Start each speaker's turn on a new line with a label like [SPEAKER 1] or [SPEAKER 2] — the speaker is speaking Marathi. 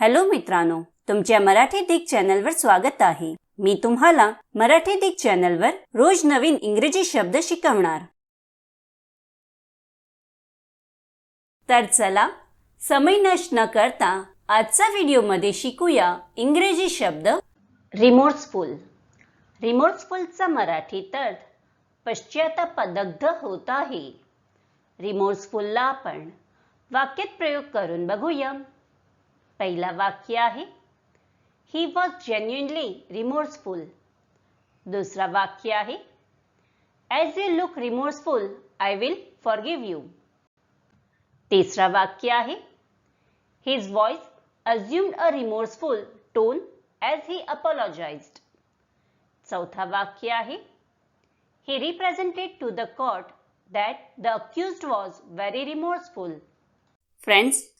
[SPEAKER 1] हॅलो मित्रांनो तुमच्या मराठी दिग चॅनलवर स्वागत आहे. मी तुम्हाला मराठी दिग चॅनलवर रोज नवीन इंग्रजी शब्द शिकवणार. तर चला समय नष्ट न करता आजचा व्हिडिओमध्ये शिकूया इंग्रजी शब्द रिमोर्सफुल रिमोर्सफुलचा मराठीत अर्थ पश्चातापदग्ध होत आहे. रिमोर्सफुलला आपण वाक्यात प्रयोग करून बघूया. पहला वाक्य है ही वॉज़ जेन्युनली रिमोर्सफुल दूसरा वाक्य है as a look remorseful I will forgive you तीसरा वाक्य है his voice assumed a remorseful tone as he apologise चौथा वाक्य है he represented to the court that the accuse was very remorseful friends